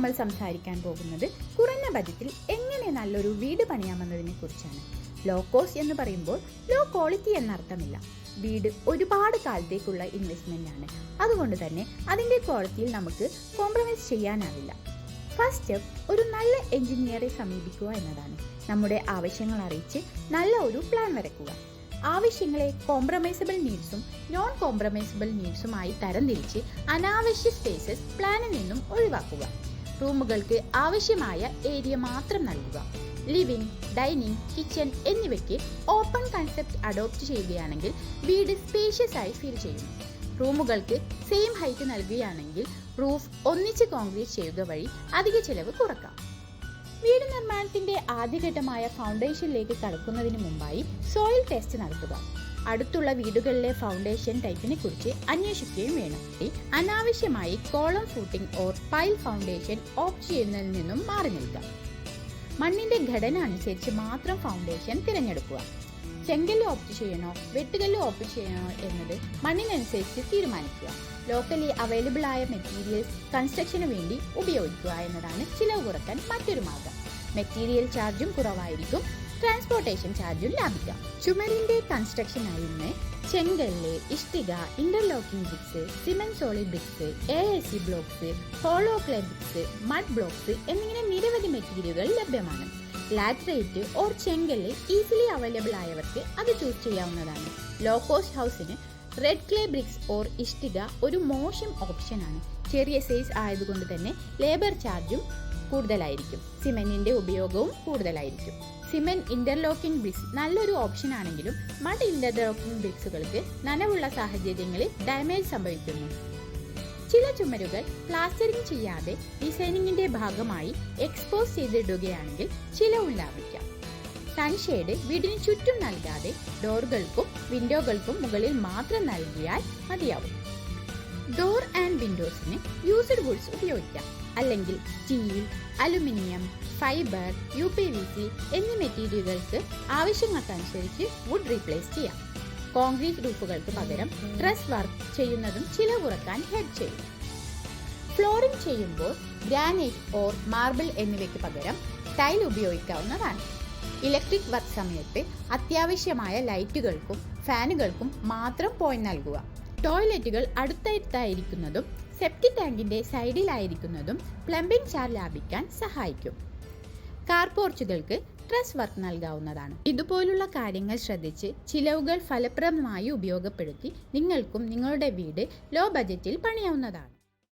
നമ്മൾ സംസാരിക്കാൻ പോകുന്നത് കുറഞ്ഞ ബജറ്റിൽ എങ്ങനെ നല്ലൊരു വീട് പണിയാമെന്നതിനെ കുറിച്ചാണ്. ലോ കോസ്റ്റ് എന്ന് പറയുമ്പോൾ ലോ ക്വാളിറ്റി എന്നർത്ഥമില്ല. വീട് ഒരുപാട് കാലത്തേക്കുള്ള ഇൻവെസ്റ്റ്മെന്റ് ആണ്. അതുകൊണ്ട് തന്നെ അതിന്റെ ക്വാളിറ്റിയിൽ നമുക്ക് കോംപ്രമൈസ് ചെയ്യാനാവില്ല. ഫസ്റ്റ് സ്റ്റെപ്പ് ഒരു നല്ല എഞ്ചിനീയറെ സമീപിക്കുക എന്നതാണ്. നമ്മുടെ ആവശ്യങ്ങൾ അറിയിച്ച് നല്ല ഒരു പ്ലാൻ വരയ്ക്കുക. ആവശ്യങ്ങളെ കോംപ്രമൈസബിൾ നീഡ്സും നോൺ കോംപ്രമൈസബിൾ നീഡ്സുമായി തരംതിരിച്ച് അനാവശ്യ സ്പേസസ് പ്ലാനിൽ നിന്നും ഒഴിവാക്കുക. റൂമുകൾക്ക് ആവശ്യമായ ഏരിയ മാത്രം നൽകുക. ലിവിംഗ് ഡൈനിങ് കിച്ചൺ എന്നിവയ്ക്ക് ഓപ്പൺ കൺസെപ്റ്റ് അഡോപ്റ്റ് ചെയ്യുകയാണെങ്കിൽ വീട് സ്പേഷ്യസ് ആയി ഫീൽ ചെയ്യും. റൂമുകൾക്ക് സെയിം ഹൈറ്റ് നൽകുകയാണെങ്കിൽ റൂഫ് ഒന്നിച്ച് കോൺക്രീറ്റ് ചെയ്യുക വഴി അധിക ചെലവ് കുറക്കാം. വീട് നിർമ്മാണത്തിന്റെ ആദ്യഘട്ടമായ ഫൗണ്ടേഷനിലേക്ക് കടക്കുന്നതിന് മുമ്പായി സോയിൽ ടെസ്റ്റ് നടത്തുക. അടുത്തുള്ള വീടുകളിലെ ഫൗണ്ടേഷൻ ടൈപ്പിനെ കുറിച്ച് അന്വേഷിക്കുകയും വേണം. അനാവശ്യമായി column footing or pile foundation opt ചെയ്യുന്നതിൽ നിന്നും മാറി നിൽക്കാം. മണ്ണിന്റെ ഘടന അനുസരിച്ച് മാത്രം ഫൗണ്ടേഷൻ തിരഞ്ഞെടുക്കുക. ചെങ്കല്ല് ഓപ്റ്റ് ചെയ്യണോ വെട്ടുകല്ല് ഓപ്റ്റ് ചെയ്യണോ എന്നത് മണ്ണിനനുസരിച്ച് തീരുമാനിക്കുക. ലോക്കലി അവൈലബിൾ ആയ മെറ്റീരിയൽസ് കൺസ്ട്രക്ഷന് വേണ്ടി ഉപയോഗിക്കുക എന്നതാണ് ചിലവ് കുറയ്ക്കാൻ മറ്റൊരു മാർഗം. മെറ്റീരിയൽ ചാർജും കുറവായിരിക്കും. ട്രാൻസ്പോർട്ടേഷൻ ചാർജും ലാഭിക്കാം. ചുമരിന്റെ കൺസ്ട്രക്ഷൻ ആയിരുന്നു ചെങ്കല്ല് ഇഷ്ടിക interlocking bricks cement solid bricks A S C blocks hollow clay bricks mud blocks എന്നിങ്ങനെ നിരവധി മെറ്റീരിയലുകൾ ലഭ്യമാണ്. ലാറ്ററേറ്റ് ഓർ ചെങ്കല്ല് ഈസിലി അവൈലബിൾ ആയവർക്ക് അത് ചൂസ് ചെയ്യാവുന്നതാണ്. ലോ കോസ്റ്റ് ഹൗസിന് റെഡ് ക്ലേ ബ്രിക്സ് ഓർ ഇഷ്ടിക ഒരു മോശം ഓപ്ഷനാണ് ചെറിയ സൈസ് ആയതുകൊണ്ട് തന്നെ ലേബർ ചാർജും കൂടുതലായിരിക്കും. സിമെന്റിന്റെ ഉപയോഗവും കൂടുതലായിരിക്കും. സിമെന്റ് ഇന്റർലോക്കിംഗ് ബ്രിക്സ് നല്ലൊരു ഓപ്ഷൻ ആണെങ്കിലും മഡ് ഇന്റർലോക്കിംഗ് ബ്രിക്സുകൾക്ക് നനവുള്ള സാഹചര്യങ്ങളിൽ ഡാമേജ് സംഭവിക്കുന്നു. ചില ചുമരുകൾ പ്ലാസ്റ്ററിംഗ് ചെയ്യാതെ ഡിസൈനിങ്ങിന്റെ ഭാഗമായി എക്സ്പോസ് ചെയ്തിടുകയാണെങ്കിൽ ചില ഉണ്ടാവിക്കാം സൺഷെയ്ഡ് വീടിന് ചുറ്റും നൽകാതെ ഡോറുകൾക്കും വിൻഡോകൾക്കും മുകളിൽ മാത്രം നൽകിയാൽ മതിയാവും. ഡോർ ആൻഡ് വിൻഡോസിന് യൂസ്ഡ് വുഡ്സ് ഉപയോഗിക്കാം. അല്ലെങ്കിൽ steel aluminium fibre U P V C എന്നീ മെറ്റീരിയലുകൾക്ക് ആവശ്യങ്ങൾക്കനുസരിച്ച് വുഡ് റീപ്ലേസ് ചെയ്യാം. കോൺക്രീറ്റ് റൂഫുകൾക്ക് പകരം ഡ്രസ് വർക്ക് ചെയ്യുന്നതും ചില കുറയ്ക്കാൻ ഹെഡ് ചെയ്യും. ഫ്ലോറിംഗ് ചെയ്യുമ്പോൾ ഗ്രാനൈറ്റ് ഓർ മാർബിൾ എന്നിവയ്ക്ക് പകരം ടൈൽ ഉപയോഗിക്കാവുന്നതാണ്. ഇലക്ട്രിക് വർക്ക് സമയത്ത് അത്യാവശ്യമായ ലൈറ്റുകൾക്കും ഫാനുകൾക്കും മാത്രം പോയിന്റ് നൽകുക. ടോയ്ലറ്റുകൾ അടുത്തടുത്തായിരിക്കുന്നതും സെപ്റ്റി ടാങ്കിന്റെ സൈഡിലായിരിക്കുന്നതും പ്ലംബിംഗ് ചാർ ലാഭിക്കാൻ സഹായിക്കും. കാർ പോർച്ചുകൾക്ക് ട്രസ് വർക്ക് നൽകാവുന്നതാണ്. ഇതുപോലുള്ള കാര്യങ്ങൾ ശ്രദ്ധിച്ച് ചിലവുകൾ ഫലപ്രദമായി ഉപയോഗപ്പെടുത്തി നിങ്ങൾക്കും നിങ്ങളുടെ വീട് ലോ ബജറ്റിൽ പണിയാവുന്നതാണ്.